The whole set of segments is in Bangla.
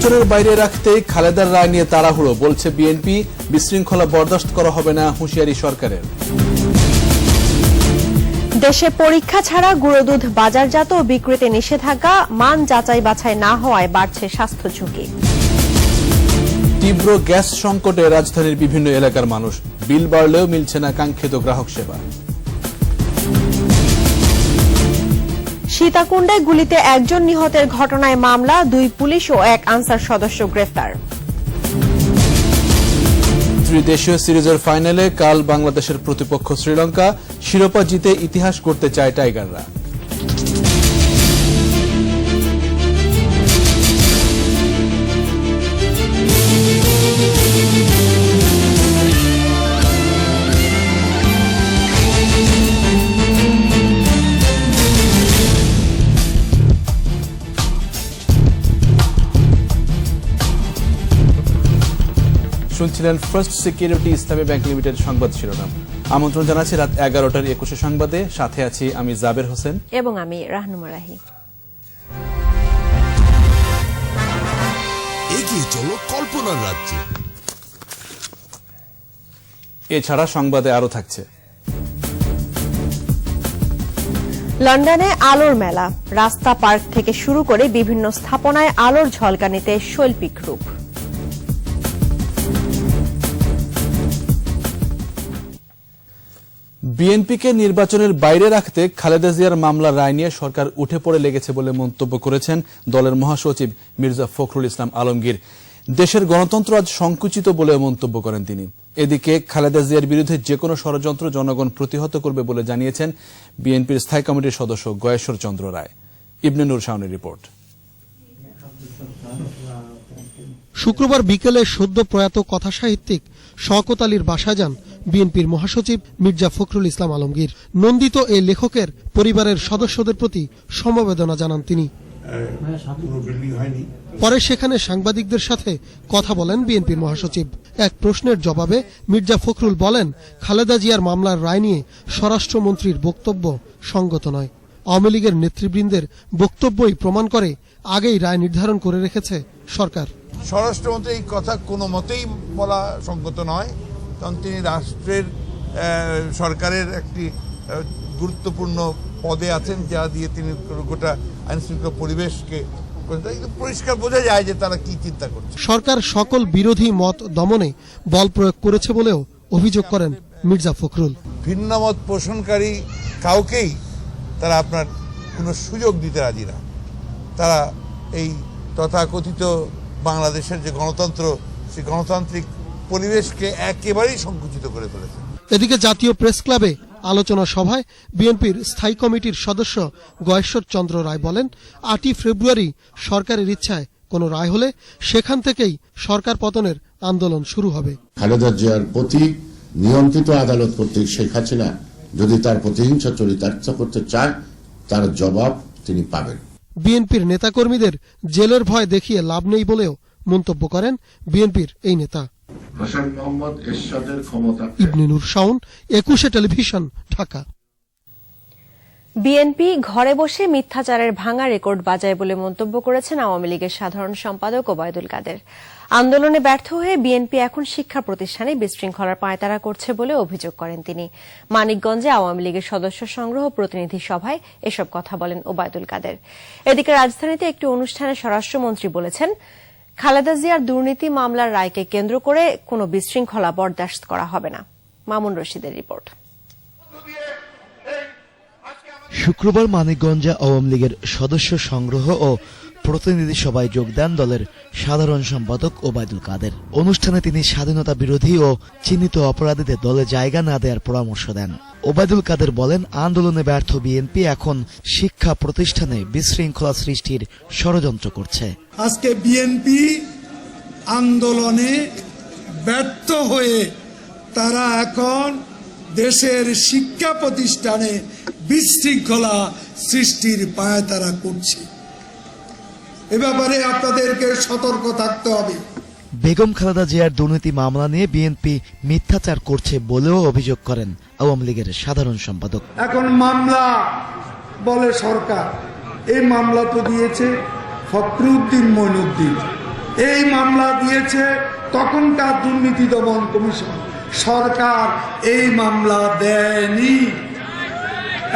নির্বাচনের বাইরে রাখতেই খালেদার রায় নিয়ে তাড়াহুড়ো বলছে বিএনপি। বিশৃঙ্খলা বরদাস্ত করা হবে না হুঁশিয়ারি সরকারের। দেশে পরীক্ষা ছাড়া গুঁড়ো দুধ বাজারজাত ও বিক্রিতে নিষেধাজ্ঞা মান যাচাই বাছাই না হওয়ায় বাড়ছে স্বাস্থ্য ঝুঁকি। তীব্র গ্যাস সংকটে রাজধানীর বিভিন্ন এলাকার মানুষ বিল বাড়লেও মিলছে না কাঙ্ক্ষিত গ্রাহক সেবা। সীতাকুণ্ডে গুলিতে একজন নিহতের ঘটনায় মামলা, দুই পুলিশ ও এক আনসার সদস্য গ্রেফতার। ত্রিদেশীয় সিরিজের ফাইনালে কাল বাংলাদেশের প্রতিপক্ষ শ্রীলঙ্কা শিরোপা জিতে ইতিহাস করতে চায় টাইগাররা। শুনছিলেন First Security Islami Bank Limited সংবাদ শিরোনাম। আমন্ত্রণ জানাচ্ছি রাত এগারোটার একুশে সংবাদে। সাথে আছি আমি জাবের হোসেন। এবং আমি রাহনুমা রাহি। এগিয়ে চলো কল্পনার রাজ্যে। এছাড়া সংবাদে আরও থাকছে। লন্ডনে আলোর মেলা। রাস্তা পার্ক থেকে শুরু করে বিভিন্ন স্থাপনায় আলোর ঝলকানিতে শৈল্পিক রূপ। বিএনপিকে নির্বাচনের বাইরে রাখতে খালেদা জিয়ার মামলার রায় নিয়ে সরকার উঠে পড়ে লেগেছে বলে মন্তব্য করেছেন দলের মহাসচিব মির্জা ফখরুল ইসলাম আলমগীর। দেশের গণতন্ত্র আজ সংকুচিত বলে মন্তব্য করেন তিনি। এদিকে খালেদা জিয়ার বিরুদ্ধে যে কোনো ষড়যন্ত্র জনগণ প্রতিহত করবে বলে জানিয়েছেন বিএনপির স্থায়ী কমিটির সদস্য গয়েশ্বর চন্দ্র রায়। ইবনে নুর শাওনের রিপোর্ট। শুক্রবার বিকেলে সদ্য প্রয়াত কথাসাহিত্যিক শওকত আলীর বাসা যান বিএনপির মহাসচিব মির্জা ফখরুল ইসলাম আলমগীর। নন্দিত এই লেখকের পরিবারের সদস্যদের প্রতি সমবেদনা জানান তিনি। পরে সেখানে সাংবাদিকদের সাথে কথা বলেন বিএনপির মহাসচিব। এক প্রশ্নের জবাবে মির্জা ফখরুল বলেন, খালেদা জিয়ার মামলার রায় নিয়ে স্বরাষ্ট্রমন্ত্রীর বক্তব্য সঙ্গত নয়। আওয়ামী লীগের নেতৃবৃন্দের বক্তব্যই প্রমাণ করে আগেই রায় নির্ধারণ করে রেখেছে সরকার। স্বরাষ্ট্রমন্ত্রী এই কথা কোনো মতেই বলা সঙ্গত নয়। কারণ তিনি রাষ্ট্রের সরকারের একটি গুরুত্বপূর্ণ পদে আছেন যা দিয়ে তিনি গোটা আইন শৃঙ্খলা পরিবেশকে পরিষ্কার বোঝা যায় যে তারা কি চিন্তা করছে। সরকার সকল বিরোধী মত দমনে বল প্রয়োগ করেছে বলেও অভিযোগ করেন মির্জা ফখরুল। ভিন্ন মত পোষণকারী কাউকেই তারা আপনার কোনো সুযোগ দিতে রাজি না। তারা এই তথাকথিত বাংলাদেশের যে গণতন্ত্র সেই গণতান্ত্রিক পরিবেশকে একেবারেই সংকুচিত করে ফেলেছে। এদিকে জাতীয় প্রেস ক্লাবে আলোচনা সভায় বিএনপির স্থায়ী কমিটির সদস্য গয়েশ্বর চন্দ্র রায় বলেন আটই ফেব্রুয়ারি সরকারের ইচ্ছায় কোনো রায় হলে সেখান থেকেই সরকার পতনের আন্দোলন শুরু হবে। খালেদা জিয়ার প্রতি নিয়ন্ত্রিত আদালত কর্তৃক শেখ হাসিনা যদি তার প্রতিহিংসা চরিতার্থ করতে চায় তার জবাব তিনি পাবেন। বিএনপির নেতাকর্মীদের জেলের ভয় দেখিয়ে লাভ নেই বলেও মন্তব্য করেন বিএনপির এই নেতা। হোসেন মোহাম্মদ এরশাদের ক্ষমতা ইবনে নূর শাওন একুশে টেলিভিশন ঢাকা। বিএনপি ঘরে বসে মিথ্যাচারের ভাঙা রেকর্ড বাজায় বলে মন্তব্য করেছেন আওয়ামী লীগের সাধারণ সম্পাদক ওবায়দুল কাদের। আন্দোলনে ব্যর্থ হয়ে বিএনপি এখন শিক্ষা প্রতিষ্ঠানে বিশৃঙ্খলার পায়তারা করছে বলে অভিযোগ করেন তিনি। মানিকগঞ্জে আওয়ামী লীগের সদস্য সংগ্রহ প্রতিনিধি সভায় এসব কথা বলেন ওবায়দুল কাদের। এদিকে রাজধানীতে একটি অনুষ্ঠানে স্বরাষ্ট্রমন্ত্রী বলেছেন খালেদা জিয়ার দুর্নীতি মামলার রায়কে কেন্দ্র করে কোনো বিশৃঙ্খলা বরদাস্ত করা হবে না। মামুন রশিদের রিপোর্ট। শুক্রবার মানিকগঞ্জে আওয়ামী লীগের সদস্য সংগ্রহ ও প্রতিনিধি সভায় যোগ দেন দলের সাধারণ সম্পাদক ওবায়দুল কাদের। অনুষ্ঠানে তিনি স্বাধীনতা বিরোধী ও চিহ্নিত অপরাধীদের দলে জায়গা না দেওয়ার পরামর্শ দেন। ওবায়দুল কাদের বলেন, আন্দোলনে ব্যর্থ বিএনপি এখন শিক্ষা প্রতিষ্ঠানে বিশৃঙ্খলা সৃষ্টির ষড়যন্ত্র করছে। আজকে বিএনপি আন্দোলনে ব্যর্থ হয়ে তারা এখন দেশের শিক্ষা প্রতিষ্ঠানে বিশৃঙ্খলা সৃষ্টির পায়তারা করছে। এ ব্যাপারে আপনাদেরকে সতর্ক থাকতে হবে। বেগম খালেদা জিয়ার দুর্নীতি মামলা নিয়ে বিএনপি মিথ্যাচার করছে বলেও অভিযোগ করেন আওয়ামী লীগের সাধারণ সম্পাদক। এখন মামলা বলে সরকার এই মামলা তো দিয়েছে ফখরুদ্দিন মইনুদ্দিন। এই মামলা দিয়েছে তখনকার দুর্নীতি দমন কমিশন। সরকার এই মামলা দেয়নি।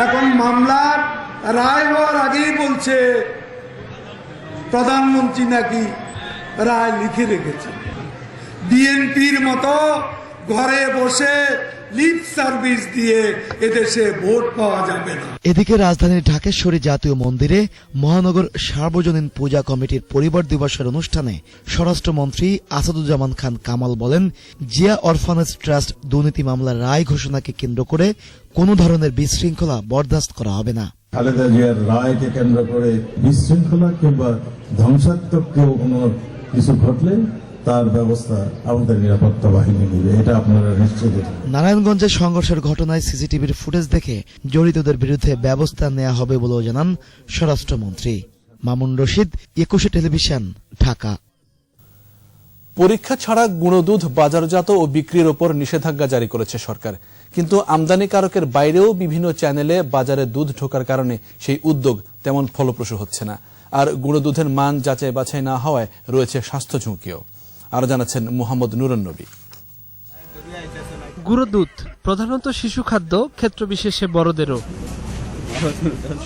এখন মামলার রায় হওয়ার আগেই বলছে প্রধানমন্ত্রী নাকি রায় লিখে রেখেছে। বিএনপির মতো ঘরে বসে দিয়ে ভোট পাওয়া যাবে এদিকে রাজধানীর ঢাকেশ্বরী জাতীয় মন্দিরে মহানগর সার্বজনীন পূজা কমিটির পরিবার দিবসের অনুষ্ঠানে স্বরাষ্ট্রমন্ত্রী আসাদুজ্জামান খান কামাল বলেন, জিয়া অরফানেজ ট্রাস্ট দুর্নীতি মামলার রায় ঘোষণাকে কেন্দ্র করে কোনো ধরনের বিশৃঙ্খলা বরদাস্ত করা হবে না। খালেদা জিয়ার রায়কে কেন্দ্র করে বিশৃঙ্খলা কিংবা ধ্বংসাত্মক কেউ কোনো কিছু ঘটলে তার ব্যবস্থা আমাদের নিরাপত্তা বাহিনী নেবে। এটা আপনারা নিশ্চিত নারায়ণগঞ্জে সংঘর্ষের ঘটনায় সিসিটিভির ফুটেজ দেখে জড়িতদের বিরুদ্ধে ব্যবস্থা নেওয়া হবে বলেও জানান স্বরাষ্ট্রমন্ত্রী। মামুন রশিদ একুশে টেলিভিশন ঢাকা। পরীক্ষা ছাড়া গুণদুধ বাজারজাত ও বিক্রির ওপর নিষেধাজ্ঞা জারি করেছে সরকার। কিন্তু আমদানিকারকের বাইরেও বিভিন্ন চ্যানেলে বাজারে দুধ ঢোকার কারণে সেই উদ্যোগ তেমন ফলপ্রসূ হচ্ছে না। আর গুঁড়ো দুধের মান যাচাই বাছাই না হওয়ায় রয়েছে স্বাস্থ্য ঝুঁকিও। আরও জানাচ্ছেন মোহাম্মদ নুরন নবী। গুঁড়ো দুধ, প্রধানত শিশু খাদ্য ক্ষেত্র বিশেষে বড়দেরও।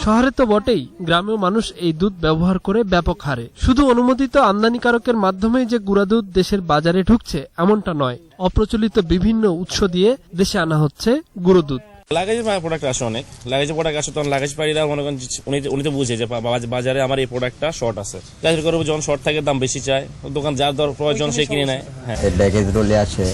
শহরে তো বটেই গ্রামেও মানুষ এই দুধ ব্যবহার করে ব্যাপক হারে। শুধু অনুমোদিত আমদানিকারকের মাধ্যমেই যে গুঁড়া দুধ দেশের বাজারে ঢুকছে এমনটা নয়। অপ্রচলিত বিভিন্ন উৎস দিয়ে দেশে আনা হচ্ছে গুঁড়ো দুধ। লাগেজ প্রোডাক্ট আসে অনেক। লাগেজ প্রোডাক্ট আসে তখন লাগেজ পাড়িরা মনে করেন যে উনি উনি তো বুঝে যে বাজারে আমার এই প্রোডাক্টটা শর্ট আছে। যাই করব যখন শর্ট থাকে দাম বেশি চায়। দোকান যার দর প্রয়োজন সে কিনে নেয়। হ্যাঁ। ব্যাগেজ রোলে আছে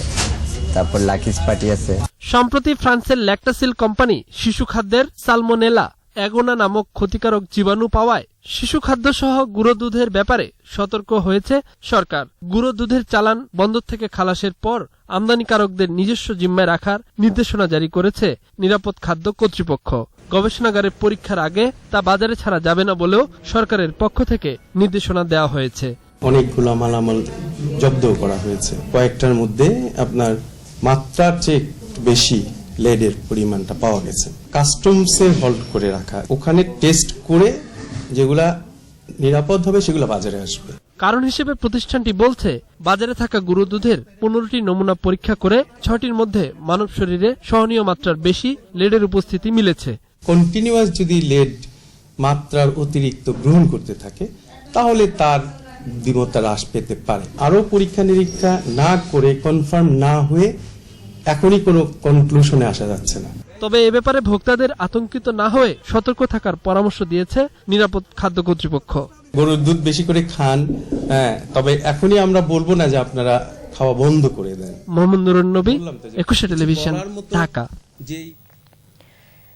তারপর লাকিস পার্টি আছে। সম্প্রতি ফ্রান্সের ল্যাকটাসিল কোম্পানি শিশু খাদ্যের সালমোনেলা অ্যাগোনা নামক ক্ষতিকারক জীবাণু পাওয়ায় শিশু খাদ্য সহ গুঁড়ো দুধের ব্যাপারে সতর্ক হয়েছে সরকার। গুঁড়ো দুধের চালান বন্দর থেকে খালাসের পর আমদানিকারকদের নিজস্ব জিম্মায় রাখার নির্দেশনা জারি করেছে নিরাপদ খাদ্য কর্তৃপক্ষ। গবেষণাগারের পরীক্ষার আগে তা বাজারে ছাড়া যাবে না বলেও সরকারের পক্ষ থেকে নির্দেশনা দেওয়া হয়েছে। অনেকগুলো মালামাল জব্দ করা হয়েছে। কয়েকটার মধ্যে আপনার মাত্রার চেয়ে বেশি লেডের পরিমাণটা পাওয়া গেছে। কাস্টমসে হল্ড করে রাখা। ওখানে টেস্ট করে যেগুলা নিরাপদ হবে সেগুলো বাজারে আসবে। কারণ হিসেবে প্রতিষ্ঠানটি বলছে বাজারে থাকা গুঁড়ো দুধের পনেরোটি নমুনা পরীক্ষা করে ছয়টির মধ্যে মানব শরীরে সহনীয় মাত্রার বেশি লেডের উপস্থিতি মিলেছে। কন্টিনিউয়াস যদি লেড মাত্রার অতিরিক্ত গ্রহণ করতে থাকে তাহলে তার বুদ্ধিমত্তা হ্রাস পেতে পারে। আরও পরীক্ষা নিরীক্ষা না করে কনফার্ম না হয়ে এখনই কোনো কনক্লুশনে আসা যাচ্ছে না। তবে এ ব্যাপারে ভোক্তাদের আতঙ্কিত না হয়ে সতর্ক থাকার পরামর্শ দিয়েছে নিরাপদ খাদ্য কর্তৃপক্ষ। গরুর দুধ বেশি করে খান হ্যাঁ তবে এখনই আমরা বলব না যে আপনারা খাওয়া বন্ধ করে দেন। মোহাম্মদ নুরুন নবী একুশে টেলিভিশন ঢাকা। যেই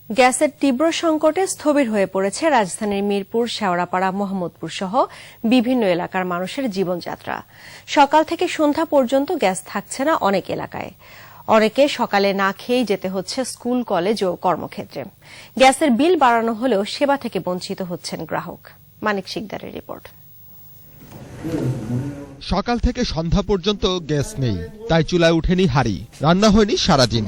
গ্যাসের তীব্র সংকটে স্থবির হয়ে পড়েছে রাজধানীর মিরপুর শেওড়াপাড়া মোহাম্মদপুর সহ বিভিন্ন এলাকার মানুষের জীবনযাত্রা। সকাল থেকে সন্ধ্যা পর্যন্ত গ্যাস থাকছে না অনেক এলাকায়। অনেকে সকালে না খেয়েই যেতে হচ্ছে স্কুল, কলেজ ও কর্মক্ষেত্রে। গ্যাসের বিল বাড়ানো হলেও সেবা থেকে বঞ্চিত হচ্ছেন গ্রাহক। মানিক শিকদারের রিপোর্ট। সকাল থেকে সন্ধ্যা পর্যন্ত গ্যাস নেই, তাই চুলায় উঠেনি হাড়ি, রান্না হয়নি সারাদিন।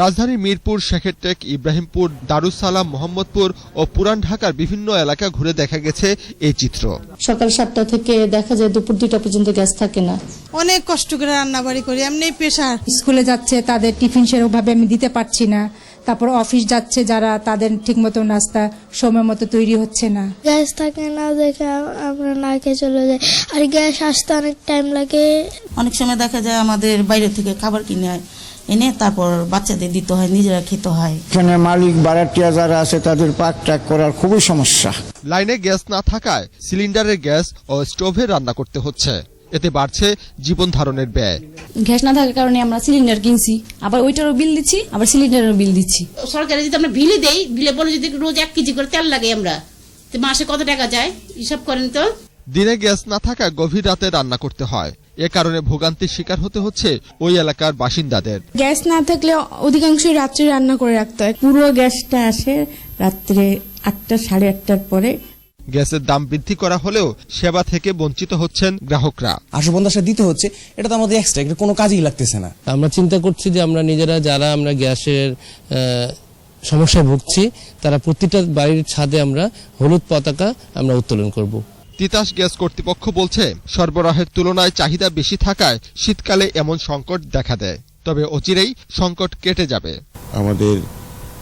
রাজধানীর মিরপুর শেখেরটেক ইব্রাহিমপুর দারুসালাম মোহাম্মদপুর ও পুরান ঢাকার বিভিন্ন এলাকা ঘুরে দেখা গেছে এই চিত্র। সকাল সাতটা থেকে দেখা যায় দুপুর দুইটা পর্যন্ত গ্যাস থাকে না। অনেক কষ্ট করে রান্না বাড়ি করি এমনি প্রেশার স্কুলে যাচ্ছে তাদের টিফিন সেরকমভাবে আমি দিতে পারছি না। তারপর অফিস যাচ্ছে যারা তাদের ঠিকমতো নাস্তা সময় মতো তৈরি হচ্ছে না। গ্যাস থাকে না দেখে আমরা না খেয়ে চলে যাই। আর গ্যাস আসতে অনেক টাইম লাগে। অনেক সময় দেখা যায় আমাদের বাইরে থেকে খাবার কিনে এনে তারপর বাচ্চাদের দিতে হয় নিজেরা খেতে হয়। এখানে মালিক বাড়াটিয়া যারা আছে তাদের পাক টাক করার খুবই সমস্যা। লাইনে গ্যাস না থাকায় সিলিন্ডারের গ্যাস ও স্টোভে রান্না করতে হচ্ছে। এতে বাড়ছে জীবন ধারণের ব্যয়। গ্যাস না থাকার কারণে আমরা সিলিন্ডার কিনছি। আবার ওইটারও বিল দিচ্ছি আবার সিলিন্ডারেরও বিল দিচ্ছি। সরকারে যদি আমরা বিলে দেই বিলে বলে যদি রোজ এক কেজি করে তেল লাগে আমরা তো মাসে কত টাকা যায়? হিসাব করেন তো। দিনে গ্যাস না থাকা গভীর রাতে রান্না করতে হয়। এ কারণে ভোগান্তির শিকার হতে হচ্ছে ওই এলাকার বাসিন্দাদের। গ্যাস না থাকলে অধিকাংশই রাত্রে রান্না করে রাখতে হয়। পুরো গ্যাসটা আসে রাত্রে আটটা সাড়ে আটটার পরে। গ্যাসের দাম বৃদ্ধি করা হলেও সেবা থেকে বঞ্চিত হচ্ছেন গ্রাহকরা। আশু পঞ্চাশটা দিতে হচ্ছে এটা তো আমাদের এক্সট্রা এটা কোনো কাজেই লাগতেছে না। আমরা চিন্তা করছি যে আমরা নিজেরা যারা আমরা গ্যাসের সমস্যায় ভুগছি তারা প্রতিটা বাড়ির ছাদে আমরা হলুদ পতাকা আমরা উত্তোলন করব। তিতাস গ্যাস কর্তৃপক্ষ বলছে সরবরাহের তুলনায় চাহিদা বেশি থাকায় শীতকালে এমন সংকট দেখা দেয়। তবে অচিরেই সংকট কেটে যাবে। আমাদের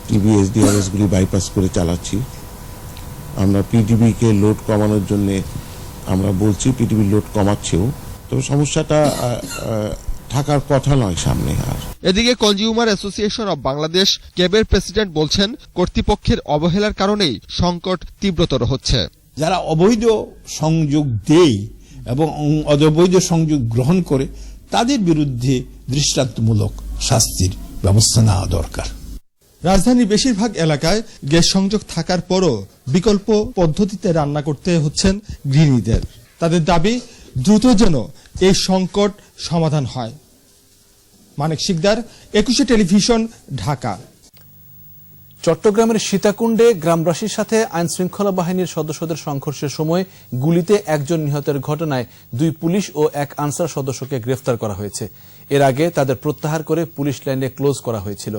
টিভি এসডিআরএস গুলি বাইপাস করে চালাচ্ছি। আমরা পিডিবি কে লোড কমানোর জন্য আমরা বলছি পিডিবি লোড কমাচ্ছেও। তবে সমস্যাটা থাকার কথা নয় সামনে আর। এদিকে কনজিউমার অ্যাসোসিয়েশন অব বাংলাদেশ ক্যাবের প্রেসিডেন্ট বলছেন কর্তৃপক্ষের অবহেলার কারণেই সংকট তীব্রতর হচ্ছে। যারা অবৈধ সংযোগ দেয় এবং অবৈধ সংযোগ গ্রহণ করে, তাদের বিরুদ্ধে দৃষ্টান্তমূলক শাস্তির ব্যবস্থা নেওয়া দরকার। রাজধানীর বেশিরভাগ এলাকায় গ্যাস সংযোগ থাকার পরও বিকল্প পদ্ধতিতে রান্না করতে হচ্ছেন গৃহিণীদের। তাদের দাবি, দ্রুত যেন এই সংকট সমাধান হয়। মানিক শিকদার, একুশে টেলিভিশন, ঢাকা। চট্টগ্রামের সীতাকুণ্ডে গ্রামবাসীর সাথে আইন শৃঙ্খলা বাহিনীর সদস্যদের সংঘর্ষের সময় গুলিতে একজন নিহতের ঘটনায় দুই পুলিশ ও এক আনসার সদস্যকে গ্রেফতার করা হয়েছে। এর আগে তাদের প্রত্যাহার করে পুলিশ লাইনে ক্লোজ করা হয়েছিল।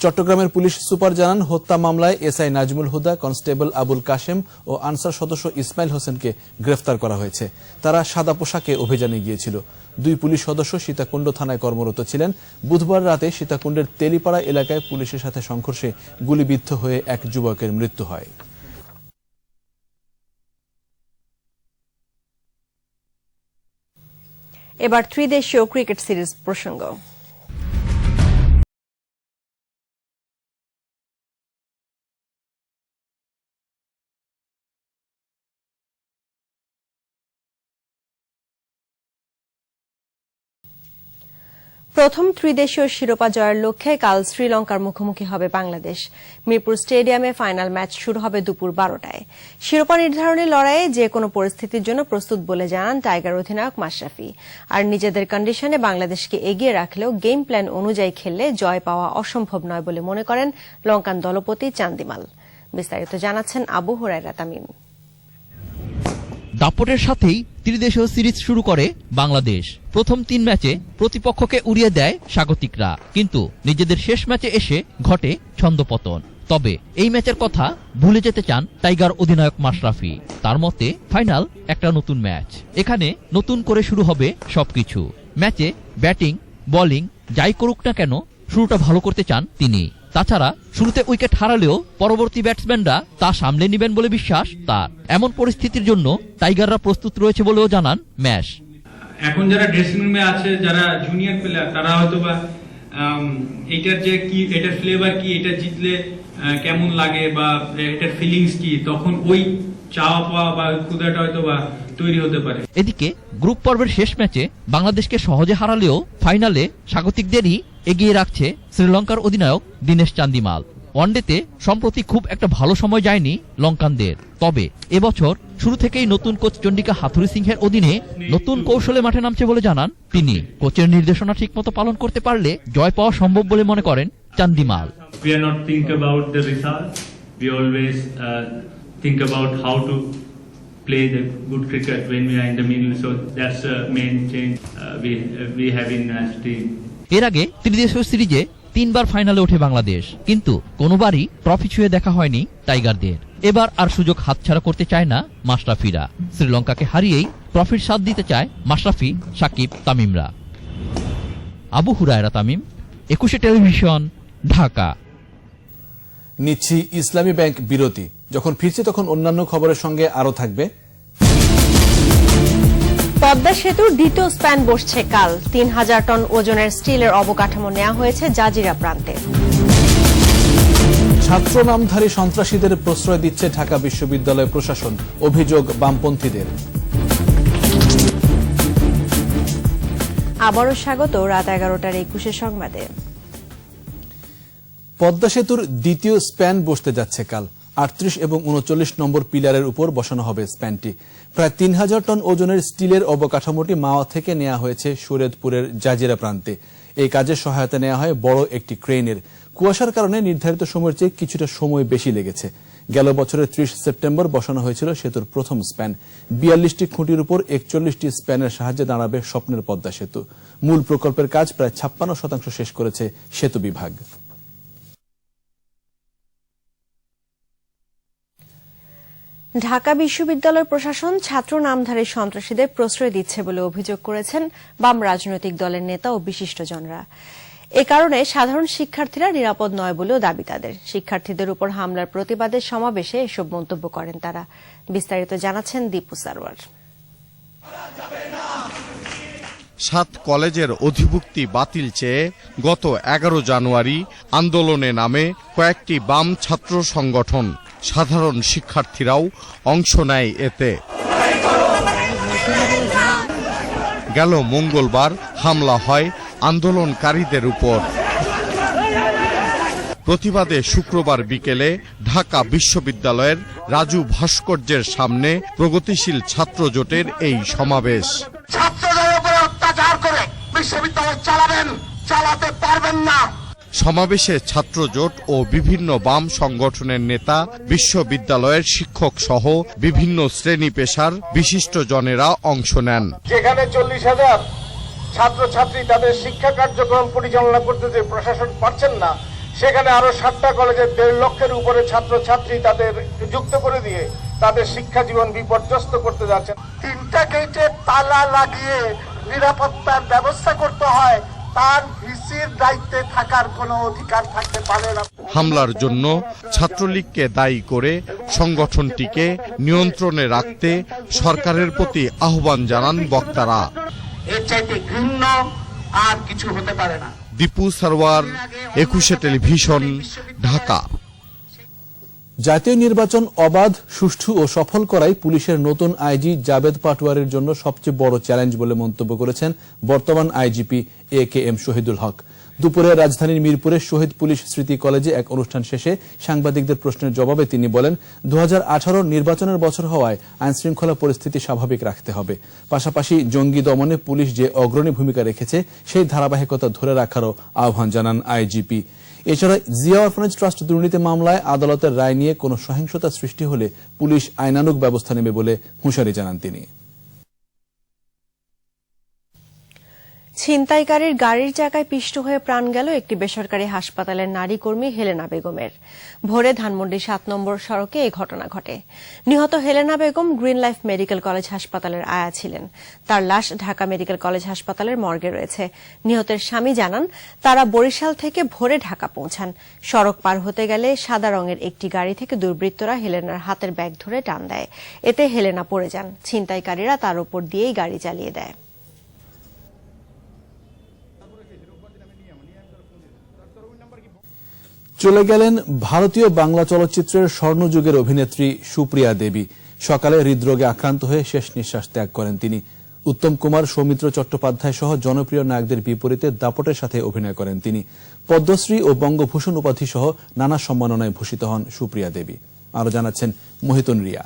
চট্টগ্রামের পুলিশ সুপার জানান, হত্যা মামলায় এসআই নাজমুল হুদা, কনস্টেবল আবুল কাশেম ও আনসার সদস্য ইসমাইল হোসেনকে গ্রেফতার করা হয়েছে। তারা সাদা পোশাকে অভিযানে গিয়েছিল। দুই পুলিশ সদস্য সীতাকুণ্ড থানায় কর্মরত ছিলেন। বুধবার রাতে সীতাকুণ্ডের তেলিপাড়া এলাকায় পুলিশের সাথে সংঘর্ষে গুলিবিদ্ধ হয়ে এক যুবকের মৃত্যু হয়। এবার ত্রিদেশীয় ক্রিকেট সিরিজ প্রসঙ্গ। প্রথম ত্রিদেশীয় শিরোপা জয়ের লক্ষ্যে কাল শ্রীলঙ্কার মুখোমুখি হবে বাংলাদেশ। মিরপুর স্টেডিয়ামে ফাইনাল ম্যাচ শুরু হবে দুপুর বারোটায়। শিরোপা নির্ধারণী লড়াইয়ে যে কোনো পরিস্থিতির জন্য প্রস্তুত বলে জানান টাইগার অধিনায়ক মাশরাফি। আর নিজেদের কন্ডিশনে বাংলাদেশকে এগিয়ে রাখলেও গেম প্ল্যান অনুযায়ী খেললে জয় পাওয়া অসম্ভব নয় বলে মনে করেন লঙ্কান দলপতি চান্দিমাল। বিস্তারিত জানাচ্ছেন আবু হুরায়রা তামিম। দাপটের সাথেই ত্রিদেশীয় সিরিজ শুরু করে বাংলাদেশ। প্রথম তিন ম্যাচে প্রতিপক্ষকে উড়িয়ে দেয় স্বাগতিকরা। কিন্তু নিজেদের শেষ ম্যাচে এসে ঘটে ছন্দপতন। তবে এই ম্যাচের কথা ভুলে যেতে চান টাইগার অধিনায়ক মাশরাফি। তার মতে, ফাইনাল একটা নতুন ম্যাচ। এখানে নতুন করে শুরু হবে সবকিছু। ম্যাচে ব্যাটিং, বোলিং, যাই করুক না কেন, শুরুটা ভালো করতে চান তিনি। তাছাড়া শুরুতে উইকেট হারালেও পরবর্তী ব্যাটসম্যানরা তা সামলে নেবেন বলে বিশ্বাস তার। এমন পরিস্থিতির জন্য টাইগাররা প্রস্তুত রয়েছে বলেও জানান ম্যাশ। এখন যারা ড্রেসিং রুমে আছে যারা জুনিয়র প্লেয়ার তারা হয়তো বা এটার যে কি এটার ফ্লেভার কি এটা জিতলে কেমন লাগে বা এটার ফিলিংস কি তখন ওই চাওয়া পাওয়া বা ক্ষুদাটা হয়তো বা তৈরি হতে পারে। এদিকে গ্রুপ পর্বের শেষ ম্যাচে বাংলাদেশকে সহজে হারালেও ফাইনালে স্বাগতিকদেরই এগিয়ে রাখছে শ্রীলঙ্কার অধিনায়ক দীনেশ চান্দিমাল। ওয়ানডেতে সম্প্রতি খুব একটা ভালো সময় যায়নি লঙ্কানদের। তবে এবছর শুরু থেকেই নতুন কোচ চন্ডিকা হাথুরি সিংহের অধীনে নতুন কৌশলে মাঠে নামছে বলে জানান তিনি। কোচের নির্দেশনা ঠিকমতো পালন করতে পারলে জয় পাওয়া সম্ভব বলে মনে করেন Chandimal. Uh, play the good cricket when we are in the middle. So that's the main change uh, we we have in as team. এর আগে ত্রিদেশীয় সিরিজে তিনবার ফাইনালে ওঠে বাংলাদেশ। কিন্তু কোনোবারই ট্রফি ছুঁয়ে দেখা হয়নি টাইগারদের। এবার আর সুযোগ হাতছাড়া করতে চায় না মাশরাফিরা। শ্রীলঙ্কাকে হারিয়েই ট্রফির স্বাদ দিতে চায় মাশরাফি, সাকিব, তামিমরা। আবু হুরায়রা তামিম, একুশে টেলিভিশন, ঢাকা। নিচ্ছি ইসলামী ব্যাংক বিরতি। যখন ফিরছে তখন অন্যান্য খবরের সঙ্গে আরও থাকবে পদ্মা সেতুর দ্বিতীয় স্প্যান বসছে কাল। তিন হাজার টন ওজনের স্টিলের অবকাঠামো নেওয়া হয়েছে জাজিরা প্রান্তে। ছাত্র নামধারী সন্ত্রাসীদের প্রশ্রয় দিচ্ছে ঢাকা বিশ্ববিদ্যালয় প্রশাসন অভিযোগ বামপন্থীদের। আবারও স্বাগত রাত এগারোটার একুশে সংবাদে। পদ্মা সেতুর দ্বিতীয় স্প্যান বসতে যাচ্ছে কাল। আটত্রিশ এবং উনচল্লিশ নম্বর পিলারের উপর বসানো হবে স্প্যানটি। প্রায় তিন হাজার টন ওজনের স্টিলের অবকাঠামোটি মাওয়া থেকে নেওয়া হয়েছে সুরেদপুরের জাজিরা প্রান্তে। এই কাজে সহায়তা নেওয়া হয় বড় একটি ক্রেনের। কুয়াশার কারণে নির্ধারিত সময়ের চেয়ে কিছুটা সময় বেশি লেগেছে। গেল বছরের ত্রিশ সেপ্টেম্বর বসানো হয়েছিল সেতুর প্রথম স্প্যান। বিয়াল্লিশটি খুঁটির উপর একচল্লিশটি স্প্যানের সাহায্যে দাঁড়াবে স্বপ্নের পদ্মা সেতু। মূল প্রকল্পের কাজ প্রায় ছাপ্পান্ন শতাংশ শেষ করেছে সেতু বিভাগ। ঢাকা বিশ্ববিদ্যালয় প্রশাসন ছাত্র নামধারী সন্ত্রাসীদের প্রশ্রয় দিচ্ছে বলে অভিযোগ করেছেন বাম রাজনৈতিক দলের নেতা ও বিশিষ্টজনরা। এ কারণে সাধারণ শিক্ষার্থীরা নিরাপদ নয় বলেও দাবি তাদের। শিক্ষার্থীদের উপর হামলার প্রতিবাদে সমাবেশে এসব মন্তব্য করেন তারা। বিস্তারিত জানাচ্ছেন দীপু সারওয়ার। সাত কলেজের অধিভুক্তি বাতিল চেয়ে গত এগারো জানুয়ারি আন্দোলনে নামে কয়েকটি বাম ছাত্র সংগঠন সাধারণ শিক্ষার্থীরাও অংশ নেয় এতে। গেল মঙ্গলবার হামলা হয় আন্দোলনকারীদের উপর। প্রতিবাদে শুক্রবার বিকেলে ঢাকা বিশ্ববিদ্যালয়ের রাজু ভাস্কর্যের সামনে প্রগতিশীল ছাত্র জোটের এই সমাবেশ। বিশ্ববিদ্যালয় চালাবেন চালাতে পারবেন না। সমাবেশে ছাত্রজোট ও বিভিন্ন বাম সংগঠনের নেতা বিশ্ববিদ্যালয়ের শিক্ষক সহ বিভিন্ন শ্রেণি পেশার বিশিষ্ট জনেরা অংশ নেন। যেখানে চল্লিশ হাজার ছাত্রছাত্রী তাদের শিক্ষা কার্যক্রম পরিচালনা করতে যে প্রশাসন পারছেন না সেখানে আরও সাতটা কলেজের দেড় লক্ষের উপরে ছাত্রছাত্রী তাদের যুক্ত করে দিয়ে তাদের শিক্ষা জীবন বিপর্যস্ত করতে যাচ্ছেন। তিনটা গেটে তালা লাগিয়ে নিরাপত্তার ব্যবস্থা করতে হয় তার ভিসির দায়িত্বে থাকার কোনো অধিকার থাকতে পারে না। হামলার জন্য ছাত্রলীগকে দায়ী করে সংগঠনটিকে নিয়ন্ত্রণে রাখতে সরকারের প্রতি আহ্বান জানান বক্তারা। এর চাইতে ঘৃণ্য আর কিছু হতে পারে না। দীপু সারওয়ার একুশে টেলিভিশন ঢাকা। জাতীয় নির্বাচন অবাধ, সুষ্ঠু ও সফল করাই পুলিশের নতুন আইজি জাবেদ পাটোয়ারির জন্য সবচেয়ে বড় চ্যালেঞ্জ বলে মন্তব্য করেছেন বর্তমান IGP A K M Shahidul Haque. দুপুরে রাজধানীর মিরপুরে শহীদ পুলিশ স্মৃতি কলেজে এক অনুষ্ঠান শেষে সাংবাদিকদের প্রশ্নের জবাবে তিনি বলেন দু হাজার আঠারো নির্বাচনের বছর হওয়ায় আইন শৃঙ্খলা পরিস্থিতি স্বাভাবিক রাখতে হবে। পাশাপাশি জঙ্গি দমনে পুলিশ যে অগ্রণী ভূমিকা রেখেছে, সেই ধারাবাহিকতা ধরে রাখারও আহ্বান জানান আইজিপি। এছাড়া জিয়া অরফানেজ ট্রাস্ট দুর্নীতি মামলায় আদালতের রায় নিয়ে কোনো সহিংসতা সৃষ্টি হলে পুলিশ আইনানুগ ব্যবস্থা নেবে বলে হুঁশিয়ারি জানান তিনি। ছিনতাইকারীর গাড়ির চাকায় পিষ্ট হয়ে প্রাণ গেল একটি বেসরকারি হাসপাতালের নারী কর্মী হেলেনা বেগমের। ভোরে ধানমন্ডি সাত নম্বর সড়কে এই ঘটনা ঘটে। নিহত Helena Begum Green Life Medical College হাসপাতালের আয়া ছিলেন। তার লাশ ঢাকা মেডিকেল কলেজ হাসপাতালের মর্গে রয়েছে। নিহতের স্বামী জানান, তারা বরিশাল থেকে ভোরে ঢাকা পৌঁছান। সড়ক পার হতে গেলে সাদা রঙের একটি গাড়ি থেকে দুর্বৃত্তরা হেলেনার হাতের ব্যাগ ধরে টান দেয়। এতে হেলেনা পড়ে যান। ছিনতাইকারীরা তার উপর দিয়েই গাড়ি চালিয়ে দেয়। চলে গেলেন ভারতীয় বাংলা চলচ্চিত্রের স্বর্ণযুগের অভিনেত্রী সুপ্রিয়া দেবী। সকালে হৃদরোগে আক্রান্ত হয়ে শেষ নিঃশ্বাস ত্যাগ করেন তিনি। উত্তম কুমার, সৌমিত্র চট্টোপাধ্যায় সহ জনপ্রিয় নায়কদের বিপরীতে দাপটের সাথে অভিনয় করেন তিনি। পদ্মশ্রী ও বঙ্গভূষণ উপাধি সহ নানা সম্মাননায় ভূষিত হন সুপ্রিয়া দেবী। আরও জানাচ্ছেন মোহিতন রিয়া।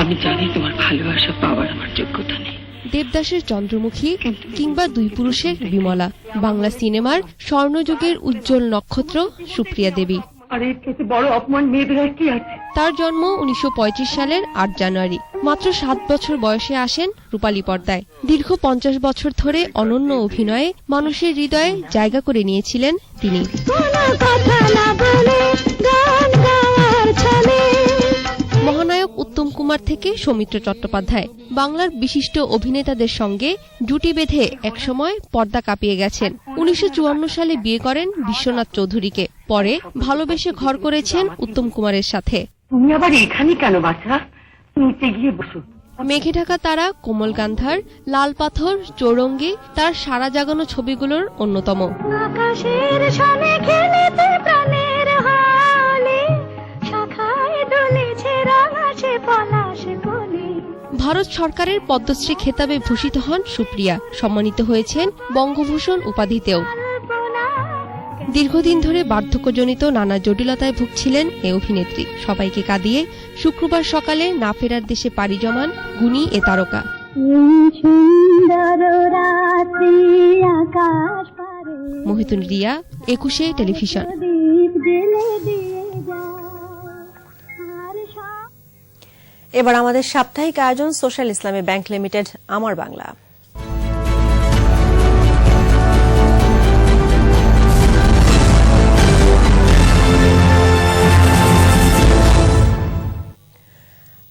আমি জানি তোমার ভালোবাসা পাওয়ার আমার যোগ্যতা নেই। দেবদাসের চন্দ্রমুখী কিংবা দুই পুরুষের বিমলা। বাংলা সিনেমার স্বর্ণযুগের উজ্জ্বল নক্ষত্র সুপ্রিয়া দেবী। আর এর থেকে বড় অপমান মেয়েদের আর কি আছে? তার জন্ম উনিশশো পঁয়ত্রিশ সালের আট জানুয়ারি। মাত্র সাত বছর বয়সে আসেন রূপালী পর্দায়। দীর্ঘ পঞ্চাশ বছর ধরে অনন্য অভিনয়ে মানুষের হৃদয়ে জায়গা করে নিয়েছিলেন তিনি। মহানায়ক উত্তম কুমার থেকে সৌমিত্র চট্টোপাধ্যায়। বাংলার বিশিষ্ট অভিনেতাদের সঙ্গে জুটি বেঁধে একসময় পর্দা কাঁপিয়ে গেছেন। উনিশশো চুয়ান্ন সালে বিয়ে করেন বিশ্বনাথ চৌধুরীকে। পরে ভালোবেসে ঘর করেছেন উত্তম কুমারের সাথে। তুমি আবার এখানে কেন বাছা? নিচে গিয়ে বসো। মেঘে ঢাকা তারা কোমল গান্ধার লাল পাথর চৌরঙ্গি তার সারা জাগানো ছবিগুলোর অন্যতম। আকাশের ভারত সরকারের পদ্মশ্রী খেতাবে ভূষিত হন সুপ্রিয়া। সম্মানিত হয়েছেন বঙ্গভূষণ উপাধিতেও। দীর্ঘদিন ধরে বার্ধক্যজনিত নানা জটিলতায় ভুগছিলেন এ অভিনেত্রী। সবাইকে কাঁদিয়ে শুক্রবার সকালে না ফেরার দেশে পাড়ি জমান গুণী এ তারকা। মহিতুন রিয়া একুশে টেলিভিশন। এবার আমাদের সাপ্তাহিক আয়োজন সোশ্যাল ইসলামী ব্যাংক লিমিটেড আমার বাংলা।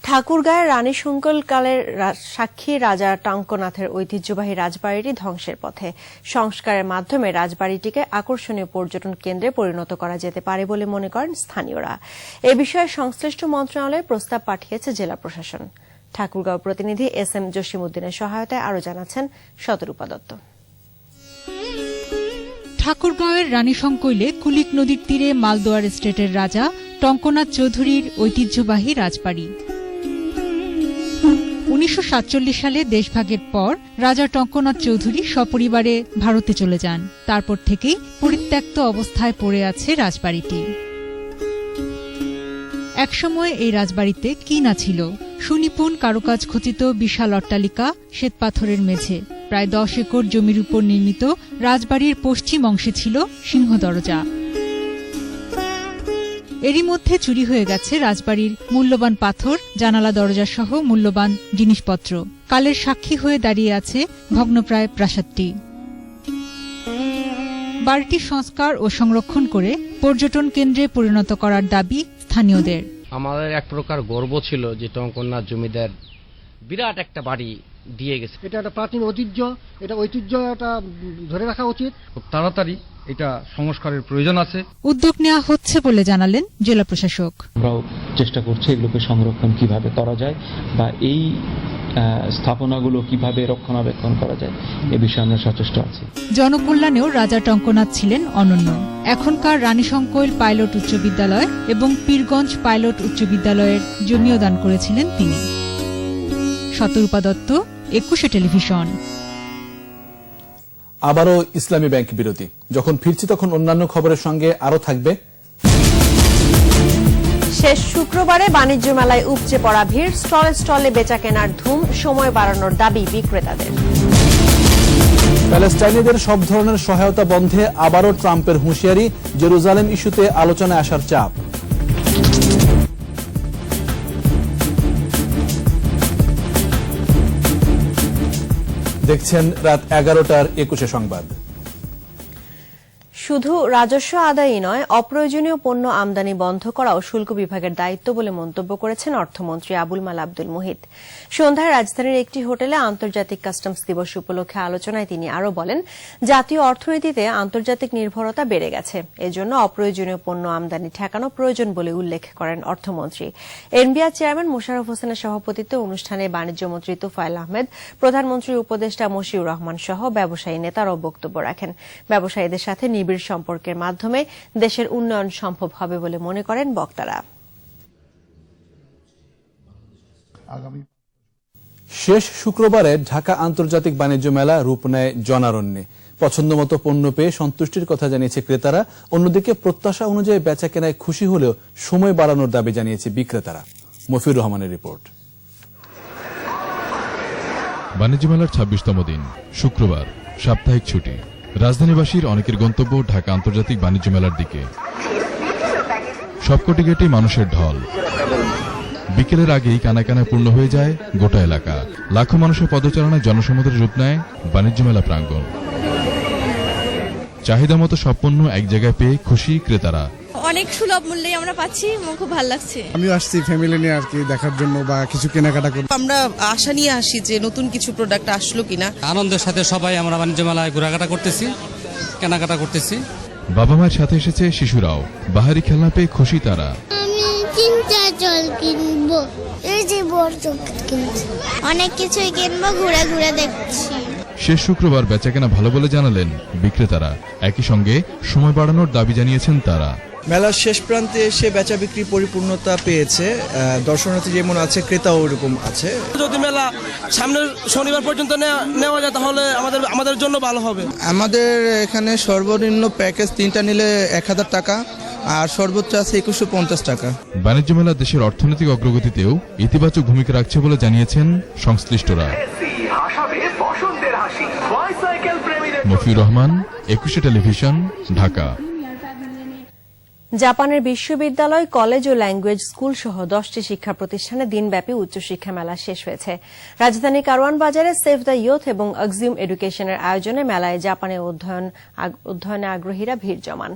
ঠাকুরগাঁয়ের রানী কালের সাক্ষী রাজা টঙ্কনাথের ঐতিহ্যবাহী রাজবাড়িটি ধ্বংসের পথে। সংস্কারের মাধ্যমে রাজবাড়িটিকে আকর্ষণীয় পর্যটন কেন্দ্রে পরিণত করা যেতে পারে বলে মনে করেন স্থানীয়রা। এ বিষয়ে সংশ্লিষ্ট মন্ত্রণালয়ে প্রস্তাব পাঠিয়েছে জেলা প্রশাসন। ঠাকুরগাঁও প্রতিনিধি এস এম জসিমুদ্দিনের সহায়তায় আরও জানাচ্ছেন শতরূপা দত্ত ঠাকুরগাঁওয়ের রানীশঙ্কৈলে কুলিক নদীর তীরে মালদোয়ার স্টেটের রাজা টঙ্কনাথ চৌধুরীর ঐতিহ্যবাহী রাজবাড়ি। উনিশশো সাতচল্লিশ সালে দেশভাগের পর রাজা টঙ্কনাথ চৌধুরী সপরিবারে ভারতে চলে যান। তারপর থেকেই পরিত্যক্ত অবস্থায় পড়ে আছে রাজবাড়িটি। একসময় এই রাজবাড়িতে কি না ছিল। সুনিপুণ কারুকাজ খচিত বিশাল অট্টালিকা শ্বেতপাথরের মেঝে। প্রায় দশ একর জমির উপর নির্মিত রাজবাড়ির পশ্চিম অংশে ছিল সিংহ দরজা। এরই মধ্যে চুরি হয়ে গেছে রাজবাড়ির মূল্যবান পাথর জানালা দরজা সহ মূল্যবান জিনিসপত্র। কালের সাক্ষী হয়ে দাঁড়িয়ে আছে ভগ্নপ্রায় প্রাসাদটি। বাড়িটি সংস্কার ও সংরক্ষণ করে পর্যটন কেন্দ্রে পরিণত করার দাবি স্থানীয়দের। আমাদের এক প্রকার গর্ব ছিল যে টঙ্কন্নাথ জমিদার বিরাট একটা বাড়ি দিয়ে গেছে। এটা একটা প্রাচীন ঐতিহ্য এটা ঐতিহ্য এটা ধরে রাখা উচিত। খুব তাড়াতাড়ি এটা সংস্কারের প্রয়োজন আছে। উদ্যোগ নেওয়া হচ্ছে বলে জানালেন জেলা প্রশাসক। আমরাও চেষ্টা করছি এগুলোকে সংরক্ষণ কীভাবে করা যায় বা এই স্থাপনাগুলো কীভাবে রক্ষণাবেক্ষণ করা যায় এ বিষয়ে আমরা সচেষ্ট আছি। জনকল্যাণেও রাজা টঙ্কনাথ ছিলেন অনন্য। এখনকার রানী রানীশঙ্কৈল পাইলট উচ্চ বিদ্যালয় এবং পীরগঞ্জ পাইলট উচ্চ বিদ্যালয়ের জমিও দান করেছিলেন তিনি। শতরূপা দত্ত একুশে টেলিভিশন। আবারও ইসলামী ব্যাংক বিরতি যখন ফিরছি তখন অন্যান্য খবরের সঙ্গে আরও থাকবে। শেষ শুক্রবারে বাণিজ্য মেলায় উপচে পড়া ভিড় স্টলে স্টলে বেচা কেনার ধুম সময় বাড়ানোর দাবি বিক্রেতাদের। প্যালেস্টাইনিদের সব ধরনের সহায়তা বন্ধে আবারও ট্রাম্পের হুঁশিয়ারি জেরুজালেম ইস্যুতে আলোচনায় আসার চাপ। দেখছেন রাত এগারোটার একুশে সংবাদ। শুধু রাজস্ব আদায়ই নয়, অপ্রয়োজনীয় পণ্য আমদানি বন্ধ করাও শুল্ক বিভাগের দায়িত্ব বলে মন্তব্য করেছেন অর্থমন্ত্রী আবুল মাল আব্দুল মুহিত। সন্ধ্যায় রাজধানীর একটি হোটেলে আন্তর্জাতিক কাস্টমস দিবস উপলক্ষে আলোচনায় তিনি আরও বলেন, জাতীয় অর্থনীতিতে আন্তর্জাতিক নির্ভরতা বেড়ে গেছে, এজন্য অপ্রয়োজনীয় পণ্য আমদানি ঠেকানো প্রয়োজন বলে উল্লেখ করেন অর্থমন্ত্রী। এনবিআর চেয়ারম্যান মোশাররফ হোসেনের সভাপতিত্বে অনুষ্ঠানে বাণিজ্যমন্ত্রী তুফাইল আহমেদ, প্রধানমন্ত্রীর উপদেষ্টা মশিউর রহমান সহ ব্যবসায়ী নেতারাও বক্তব্য রাখেন। ব্যবসায়ীদের সাথে নিবিড় সম্পর্কের মাধ্যমে দেশের উন্নয়ন সম্ভব হবে বলে মনে করেন বক্তারা। শেষ শুক্রবারে ঢাকা আন্তর্জাতিক বাণিজ্য মেলা রূপ নেয় জনারণ্যে। পছন্দমতো পণ্য পেয়ে সন্তুষ্টির কথা জানিয়েছে ক্রেতারা। অন্যদিকে প্রত্যাশা অনুযায়ী বেচা কেনায় খুশি হলেও সময় বাড়ানোর দাবি জানিয়েছে বিক্রেতারা। মফির রহমানের রিপোর্ট। বাণিজ্য মেলার ছাব্বিশতম দিন শুক্রবার সাপ্তাহিক ছুটি। রাজধানীবাসীর অনেকের গন্তব্য ঢাকা আন্তর্জাতিক বাণিজ্য মেলার দিকে। সবকটি গেটে মানুষের ঢল। বিকেলের আগেই কানায় কানায় পূর্ণ হয়ে যায় গোটা এলাকা। লাখো মানুষের পদচারণায় জনসমুদ্রের রূপ নেয় বাণিজ্য মেলা প্রাঙ্গণ। চাহিদা মতো সব পণ্য এক জায়গায় পেয়ে খুশি ক্রেতারা। অনেক সুলভ মূল্যে আমরা পাচ্ছি আমার খুব ভালো লাগছে। আমিও আসছি ফ্যামিলি নিয়ে আর কি দেখার জন্য বা কিছু কেনাকাটা করতে। আমরা আশা নিয়ে আসি যে নতুন কিছু প্রোডাক্ট আসলো কিনা। আনন্দের সাথে সবাই আমরা বাণিজ্য মেলায় ঘোরাঘাটা করতেছি কেনাকাটা করতেছি। বাবা মায়ের সাথে এসেছে শিশুরাও। বাহারি খেলনা পেয়ে খুশি তারা। আমি চিন্তা জল কিনবো। এই যে বড় অনেক কিছুই কিনবো ঘুরে ঘুরে দেখছি। শেষ শুক্রবার বেচাকেনা ভালো বলে জানালেন বিক্রেতারা। একই সঙ্গে সময় বাড়ানোর দাবি জানিয়েছেন তারা। মেলার শেষ প্রান্তে এসে বেচা বিক্রি পরিপূর্ণতা পেয়েছে। দর্শনার্থী যেমন আছে ক্রেতাও ওরকম আছে। যদি মেলা সামনের শনিবার পর্যন্ত নেওয়া- নেওয়া যায় তাহলে আমাদের আমাদের জন্য ভালো হবে। আমাদের এখানে সর্বনিম্ন প্যাকেজ তিনটা নিলে এক হাজার টাকা আর সর্বোচ্চ আছে একুশশো পঞ্চাশ টাকা। বাণিজ্য মেলা দেশের অর্থনৈতিক অগ্রগতিতেও ইতিবাচক ভূমিকা রাখছে বলে জানিয়েছেন সংশ্লিষ্টরা। মফিউর রহমান একুশে টেলিভিশন ঢাকা। জাপানের বিশ্ববিদ্যালয়, কলেজ ও ল্যাঙ্গুয়েজ স্কুল সহ দশটি শিক্ষা প্রতিষ্ঠানে দিনব্যাপী উচ্চশিক্ষা মেলা শেষ হয়েছে। রাজধানী কারওয়ান বাজারে সেভ দ্য ইয়ুথ এবং অক্সিউম এডুকেশনের আয়োজনে মেলায় জাপানে অধ্যয়ন আগ্রহীরা ভিড় জমান।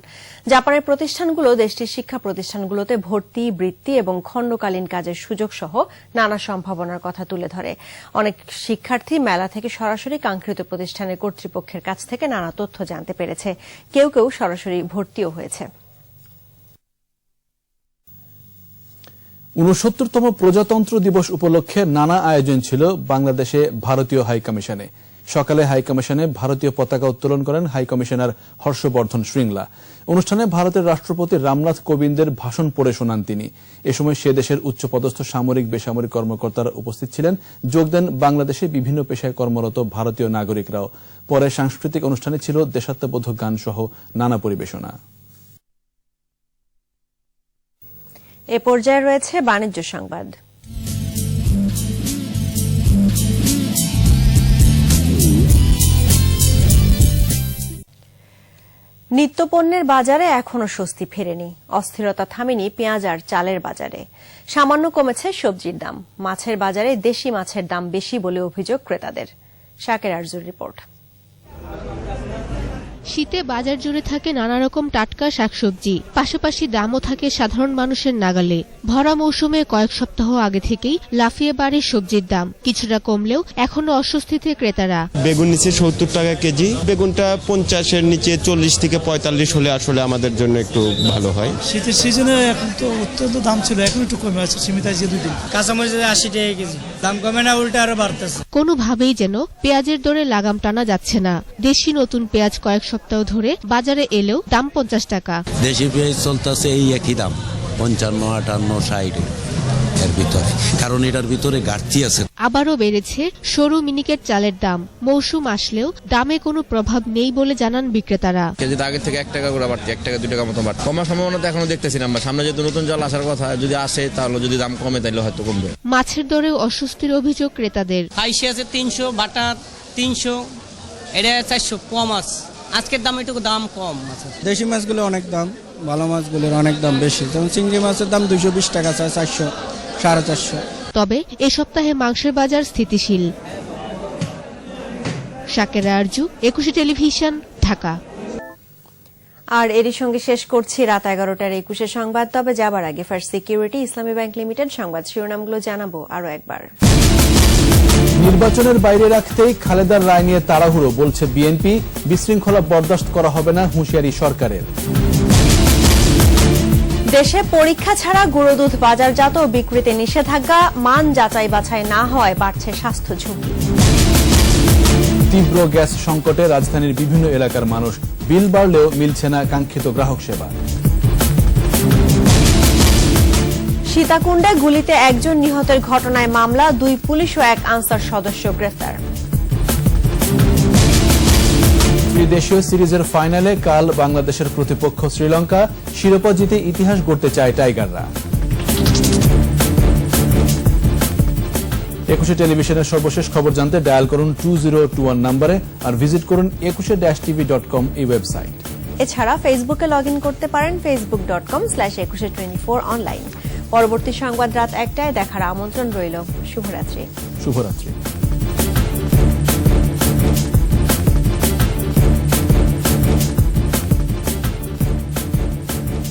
জাপানের প্রতিষ্ঠানগুলো দেশটির শিক্ষা প্রতিষ্ঠানগুলোতে ভর্তি, বৃত্তি এবং খণ্ডকালীন কাজের সুযোগ সহ নানা সম্ভাবনার কথা তুলে ধরে। অনেক শিক্ষার্থী মেলা থেকে সরাসরি কাঙ্ক্ষিত প্রতিষ্ঠানের কর্তৃপক্ষের কাছ থেকে নানা তথ্য জানতে পেরেছে। কেউ কেউ সরাসরি ভর্তিও হয়েছে। উনসত্তরতম প্রজাতন্ত্র দিবস উপলক্ষে নানা আয়োজন ছিল বাংলাদেশে ভারতীয় হাইকমিশনে সকালে হাইকমিশনে ভারতীয় পতাকা উত্তোলন করেন হাইকমিশনার হর্ষবর্ধন শ্রীংলা অনুষ্ঠানে ভারতের রাষ্ট্রপতি রামনাথ কোবিন্দের ভাষণ পড়ে শোনান তিনি। এ সময় সে দেশের উচ্চপদস্থ সামরিক বেসামরিক কর্মকর্তারা উপস্থিত ছিলেন। যোগ দেন বাংলাদেশে বিভিন্ন পেশায় কর্মরত ভারতীয় নাগরিকরাও। পরে সাংস্কৃতিক অনুষ্ঠানে ছিল দেশাত্মবোধক গান সহ নানা পরিবেশনা। এ পর্যায়ে রয়েছে বাণিজ্য সংবাদ। নিত্যপণ্যের বাজারে এখনও স্বস্তি ফেরেনি। অস্থিরতা থামেনি পেঁয়াজ আর চালের বাজারে। সামান্য কমেছে সবজির দাম। মাছের বাজারে দেশি মাছের দাম বেশি বলে অভিযোগ ক্রেতাদের। শাকের আরজুর রিপোর্ট। শীতে বাজার জুড়ে থাকে নানা রকম টাটকা শাকসবজি। পাশাপাশি দামও থাকে সাধারণ মানুষের নাগালে। ভরা মৌসুমে কয়েক সপ্তাহ আগে থেকেই লাফিয়ে বাড়ে সবজির দাম। কিছুটা কমলেও এখনও অস্বস্তিতে ক্রেতারা। বেগুন নিচে সত্তর টাকা কেজি বেগুনটা পঞ্চাশের নিচে চল্লিশ থেকে পঁয়তাল্লিশ হলে আসলে আমাদের জন্য একটু ভালো হয়। শীতের সিজনে এখন তো অত্যন্ত দাম ছিল এখন একটু কমে আছে সীমিত আছে দুই দিন। কাঁচামরিচ আশি টাকা কেজি দাম কমে না উল্টে আরও বাড়তেছে। কোনোভাবেই যেন পেঁয়াজের দরে লাগাম টানা যাচ্ছে না। দেশি নতুন পেঁয়াজ কয়েক সপ্তাহ ধরে বাজারে এলেও দাম পঞ্চাশ টাকা। দেশি পেঁয়াজ চলতেছে এই একই দাম পঞ্চান্ন আটান্ন ষাট এর ভিতরে। কারণ এটার ভিতরে ঘাটতি আছে। আবারও বেড়েছে সরু মিনিকেট চালের দাম। মৌসুম আসলেও দামে কোনো প্রভাব নেই বলে জানান বিক্রেতারা। কেজিতে আগের থেকে এক টাকা করে বাড়তি এক টাকা দুই টাকা মতো বাড়তি। কমার সম্ভাবনা তো এখনও দেখতেছি না আমরা সামনে যেহেতু নতুন জল আসার কথা যদি আসে তাহলে যদি দাম কমে তাহলে হয়তো কমবে। মাছের দরেও অস্বস্তির অভিযোগ ক্রেতাদের। আইসি আছে তিনশো বাটার তিনশো এটা চারশো কম আছে আজকের দাম একটু দাম কম আছে। দেশি মাছগুলো অনেক দাম ভালো মাছগুলোর অনেক দাম বেশি। যেমন চিংড়ি মাছের দাম দুশো বিশ টাকা চায় চারশো সাড়ে চারশো। তবে এ সপ্তাহে মাংসের বাজার স্থিতিশীল। শাকের আরজু একুশে টেলিভিশন ঢাকা। আর এরই সঙ্গে শেষ করছি রাত এগারোটার একুশে সংবাদ। তবে যাবার আগে First Security Islami Bank Limited সংবাদ শিরোনামগুলো জানাব আরও একবার। নির্বাচনের বাইরে রাখতেই খালেদার রায় নিয়ে তাড়াহুড়ো বলছে বিএনপি। বিশৃঙ্খলা বরদাস্ত করা হবে না হুঁশিয়ারি সরকারের। দেশে পরীক্ষা ছাড়া গুঁড়োদুধ বাজারজাত ও বিক্রিতে নিষেধাজ্ঞা মান যাচাই বাছাই না হওয়ায় বাড়ছে স্বাস্থ্য ঝুঁকি। তীব্র গ্যাস সংকটে রাজধানীর বিভিন্ন এলাকার মানুষ বিল বাড়লেও মিলছে না কাঙ্ক্ষিত গ্রাহক সেবা। সীতাকুণ্ডে গুলিতে একজন নিহতের ঘটনায় মামলা দুই পুলিশ ও এক আনসার সদস্য গ্রেফতার। ত্রিদেশীয় সিরিজের ফাইনালে কাল বাংলাদেশের প্রতিপক্ষ শ্রীলঙ্কা শিরোপা জিতে ইতিহাস গড়তে চায় টাইগাররা। একুশে টেলিভিশনের সর্বশেষ খবর জানতে ডায়াল করুন টু জিরো টু ওয়ান নাম্বারে আর ভিজিট করুন একুশে ড্যাশ টিভি ডট কম এই ওয়েবসাইট। এছাড়া ফেসবুকে লগ ইন করতে পারেন Facebook dot com slash Ekushey twenty four online. পরবর্তী সংবাদ রাত একটায় দেখার আমন্ত্রণ রইল। শুভরাত্রি। শুভরাত্রি।